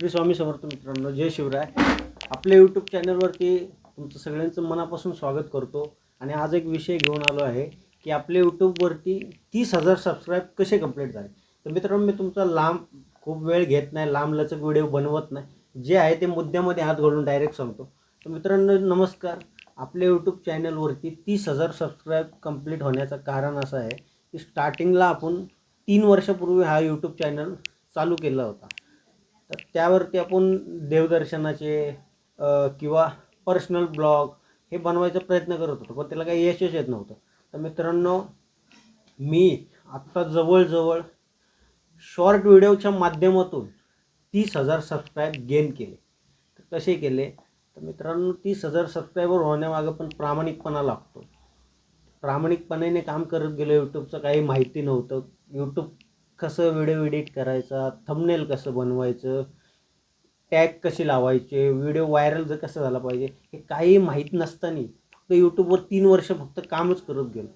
श्री स्वामी समर्थ मित्रांनो जय शिवराय. आपल्या यूट्यूब चॅनलवरती तुमचं सगळ्यांचं मनापासून स्वागत करतो. आणि आज एक विषय घेऊन आलो आहे की आपल्या यूट्यूबवरती तीस हजार सबस्क्राईब कसे कंप्लीट झाले? तर मित्रांनो मी तुमचा लांब खूप वेळ घेत नाही लांब लचक व्हिडिओ बनवत नाही. जे आहे ते मुद्द्यामध्ये हात घालून डायरेक्ट सांगतो. तर मित्रांनो नमस्कार. आपल्या यूट्यूब चॅनलवरती तीस हजार सबस्क्राईब कंप्लीट होण्याचं कारण असं आहे की स्टार्टिंगला आपण तीन वर्षापूर्वी हा यूट्यूब चॅनल चालू केला होता. तर त्यावरती आपण देवदर्शनाचे किंवा पर्सनल ब्लॉग हे बनवायचा प्रयत्न करत होतो पण त्याला काही यशच येत नव्हतं. तर मित्रांनो मी आत्ता जवळजवळ शॉर्ट व्हिडिओच्या माध्यमातून तीस हजार सबस्क्राईब गेन केले. तर कसे केले? तर मित्रांनो तीस हजार सबस्क्रायबर होण्यामागं पण प्रामाणिकपणा लागतो. प्रामाणिकपणाने काम करत गेलो यूट्यूबचं काही माहिती नव्हतं. यूट्यूब कसं व्हिडिओ एडिट करायचा थंबनेल कसं बनवायचं टॅग कसे लावायचे व्हिडिओ व्हायरल जर कसं झाला पाहिजे हे काही माहीत नसताना फक्त यूट्यूबवर तीन वर्ष फक्त कामच करत गेलो.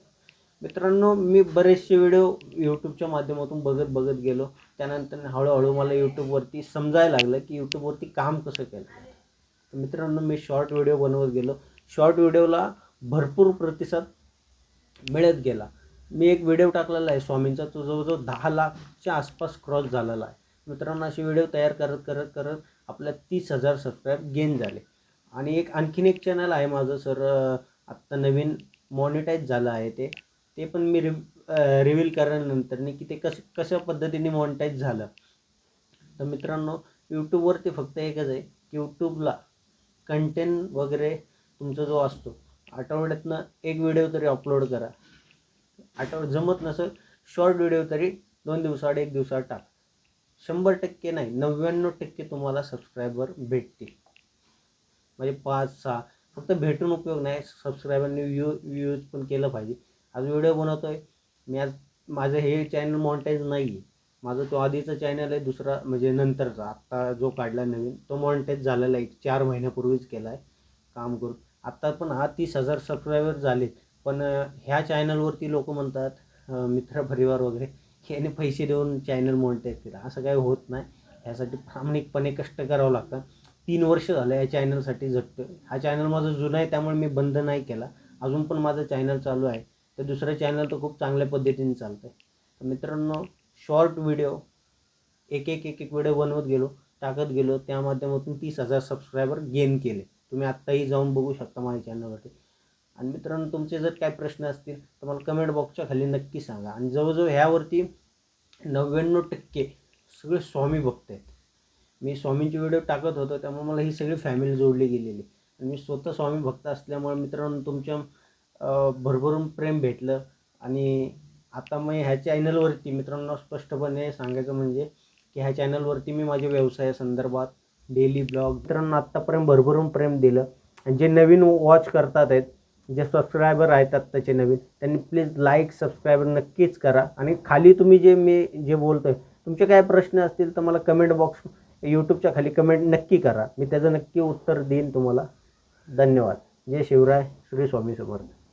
मित्रांनो मी बरेचसे व्हिडिओ यूट्यूबच्या माध्यमातून बघत बघत गेलो. त्यानंतर हळूहळू मला यूट्यूबवरती समजायला लागलं की यूट्यूबवरती काम कसं केलं. मित्रांनो मी शॉर्ट व्हिडिओ बनवत गेलो. शॉर्ट व्हिडिओला भरपूर प्रतिसाद मिळत गेला. मी एक व्हिडिओ टाकलेला आहे स्वामींचा तो जवळजवळ दहा लाखच्या आसपास क्रॉस झालेला आहे. मित्रांनो असे व्हिडिओ तयार करत करत करत आपल्या तीस हजार सबस्क्राईब गेन झाले. आणि एक आणखीन एक चॅनल आहे माझं सर आत्ता नवीन मॉनिटाईज झालं आहे ते. ते पण मी रिव रिव्हील करण्यानंतर की ते कसं कशा पद्धतीने मॉनिटाईज झालं. तर मित्रांनो यूट्यूबवरती फक्त एकच आहे की यूट्यूबला कंटेंट वगैरे तुमचा जो असतो आठवड्यातनं एक व्हिडिओ तरी अपलोड करा. आठवड जमत नसेल शॉर्ट व्हिडिओ तरी दोन दिवसाआड एक दिवसाआड टाक. शंभर टक्के नाही नव्याण्णव टक्के तुम्हाला सबस्क्रायबर भेटतील. म्हणजे पाच सहा फक्त भेटून उपयोग नाही सबस्क्रायबरने व्यू व्ह्यूज पण केलं पाहिजे. आज व्हिडिओ बनवतो आहे मी आज माझं हे चॅनल मॉनिटाईज नाही आहे माझं तो आधीचं चॅनल आहे दुसरा म्हणजे नंतरचा. आत्ता जो काढला नवीन तो मॉनिटाईज झालेला आहे. चार महिन्यापूर्वीच केला आहे काम करून. आत्ता पण हा तीस हजार सबस्क्रायबर झाले पण ह्या चॅनलवरती लोक म्हणतात मित्र मित्रपरिवार वगैरे की याने पैसे देऊन चॅनल मॉनिटाईज तिला असं काही होत नाही. ह्यासाठी प्रामाणिकपणे कष्ट करावं लागतं. तीन वर्ष झालं या चॅनलसाठी झटतो हा चॅनल माझा जुना आहे त्यामुळे मी बंद नाही केला. अजून पण माझं चॅनल चालू आहे. तर दुसरं चॅनल तर खूप चांगल्या पद्धतीने चालतं आहे तर मित्रांनो शॉर्ट व्हिडिओ एक एक एक एक व्हिडिओ बनवत गेलो टाकत गेलो त्या माध्यमातून तीस हजार सबस्क्रायबर गेन केले. तुम्ही आत्ताही जाऊन बघू शकता माझ्या चॅनलवरती आणि मित्रांनो तुमचे जर काय प्रश्न असतील तर मला कमेंट बॉक्सच्या खाली नक्की सांगा. आणि जवळजवळ ह्यावरती नव्याण्णव टक्के सगळे स्वामी भक्त आहेत मी स्वामींचे व्हिडिओ टाकत होतो त्यामुळे मला ही सगळी फॅमिली जोडली गेलेली. आणि मी स्वतः स्वामी भक्त असल्यामुळे मित्रांनो तुमच्या भरभरून प्रेम भेटलं. आणि आता मी ह्या चॅनलवरती मित्रांनो स्पष्टपणे सांगायचं म्हणजे की ह्या चॅनलवरती मी माझ्या व्यवसायासंदर्भात डेली ब्लॉग मित्रांनो आत्तापर्यंत भरभरून प्रेम दिलं. आणि जे नवीन वॉच करतात आहेत जे सबस्क्रायबर आहेत आत्ताचे नवीन त्यांनी प्लीज लाईक सबस्क्रायबर नक्कीच करा. आणि खाली तुम्ही जे मी जे बोलतो आहे तुमचे काय प्रश्न असतील तर मला कमेंट बॉक्स यूट्यूबच्या खाली कमेंट नक्की करा. मी त्याचं नक्की उत्तर देईन तुम्हाला. धन्यवाद. जय शिवराय श्री स्वामी समर्थ.